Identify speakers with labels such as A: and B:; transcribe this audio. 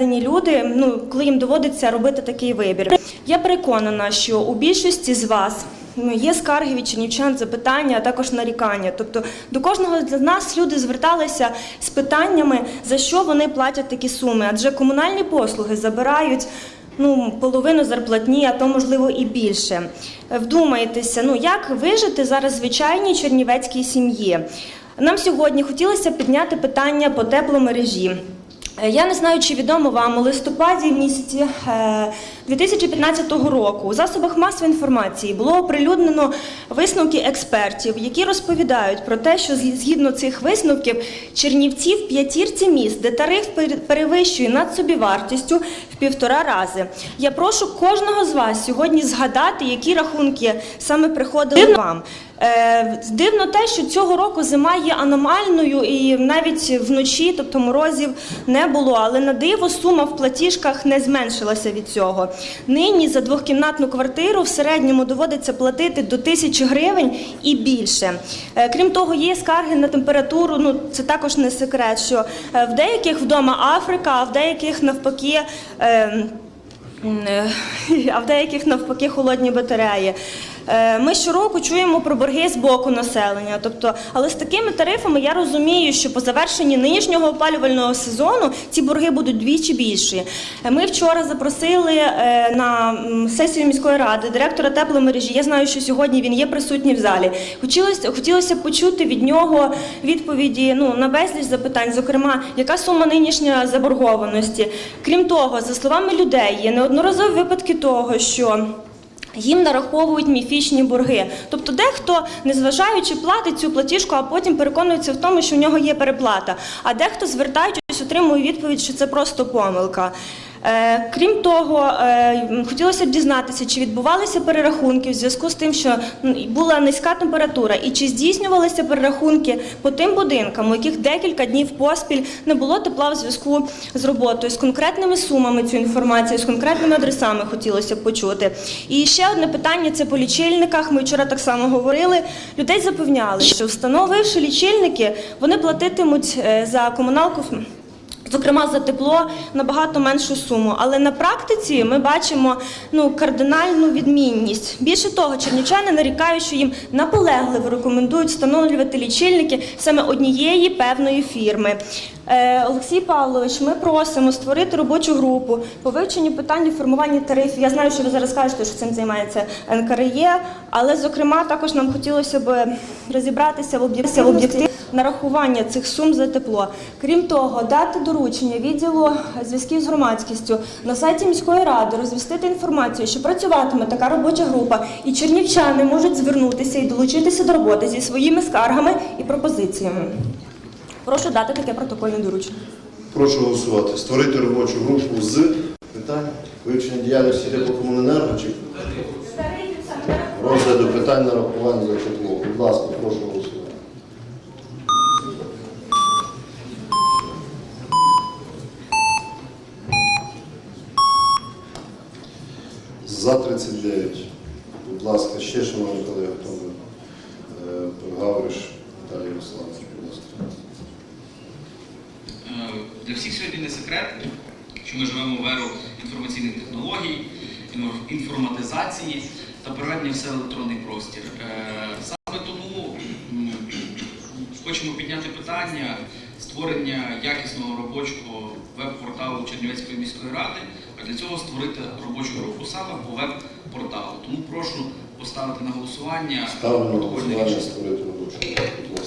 A: Люди, ну коли їм доводиться робити такий вибір. Я переконана, що у більшості з вас ну, є скарги від чернівчан, запитання, а також нарікання. Тобто до кожного з нас люди зверталися з питаннями, за що вони платять такі суми, адже комунальні послуги забирають. Ну, половину зарплатні, а то можливо і більше. Вдумайтеся, ну як вижити зараз звичайній чернівецькій сім'ї? Нам сьогодні хотілося підняти питання по тепломережі. Е, Я не знаю, чи відомо вам у листопаді місяці е, 2015 року у засобах масової інформації було оприлюднено висновки експертів, які розповідають про те, що згідно цих висновків Чернівці в п'ятірці міст, де тариф перевищує над собівартістю в півтора рази. Я прошу кожного з вас сьогодні згадати, які рахунки саме приходили вам. Е, Дивно те, що цього року зима є аномальною і навіть вночі, тобто морозів, не було. Але на диво сума в платіжках не зменшилася від цього. Нині за двохкімнатну квартиру в середньому доводиться платити до тисячі гривень і більше. Е, Крім того, є скарги на температуру. Ну це також не секрет, що е, в деяких вдома Африка, а в деяких навпаки. е, М, е, а в деяких навпаки холодні батареї. Е, Ми щороку чуємо про борги з боку населення. Тобто, але з такими тарифами я розумію, що по завершенні нинішнього опалювального сезону ці борги будуть двічі більші. Е, Ми вчора запросили е, на сесію міської ради директора тепломережі. Я знаю, що сьогодні він є присутній в залі. Хотілося, хотілося почути від нього відповіді ну, на безліч запитань, зокрема, яка сума нинішня заборгованості. Крім того, за словами людей, є неодноразові випадки того, що. Їм нараховують міфічні борги. Тобто дехто, незважаючи, платить цю платіжку, а потім переконується в тому, що в нього є переплата. А дехто, звертаючись, отримує відповідь, що це просто помилка. Е, крім того, е, хотілося б дізнатися, чи відбувалися перерахунки в зв'язку з тим, що була низька температура, і чи здійснювалися перерахунки по тим будинкам, у яких декілька днів поспіль не було тепла в зв'язку з роботою, з конкретними сумами цю інформацію, з конкретними адресами хотілося б почути. І ще одне питання це по лічильниках. Ми вчора так само говорили. Людей запевняли, що встановивши лічильники, вони платитимуть е, за комуналку. Зокрема, за тепло набагато меншу суму, але на практиці ми бачимо ну кардинальну відмінність. Більше того, чернівчани нарікають, що їм наполегливо рекомендують встановлювати лічильники саме однієї певної фірми. Е, Олексій Павлович, ми просимо створити робочу групу по вивченню питань формування тарифів. Я знаю, що ви зараз кажете, що цим займається НКРЄ, але зокрема також нам хотілося б розібратися в об'єктивності нарахування цих сум за тепло. Крім того, дати доручення відділу зв'язків з громадськістю на сайті міської ради розвістити інформацію, що працюватиме така робоча група, і чернівчани можуть звернутися і долучитися до роботи зі своїми скаргами і пропозиціями. Прошу дати таке протокольне доручення.
B: Прошу голосувати. Створити робочу групу з питань вивчення діяльності теплокомуненерго чи розгляду питань нарахування за тепло. Будь ласка, прошу голосувати. За 39. Будь ласка, ще шановні колеги, хто? Е, Гавриш Віталій Ярославович, будь ласка.
C: Для всіх сьогодні не секрет, що ми живемо в еру інформаційних технологій, інформатизації та переведення все в електронний простір. Е, Саме тому хочемо підняти питання створення якісного робочого веб-порталу Чернівецької міської ради, а для цього створити робочу групу саме по веб-порталу. Тому прошу поставити на голосування
B: Ставлю на голосування створити робочу групу.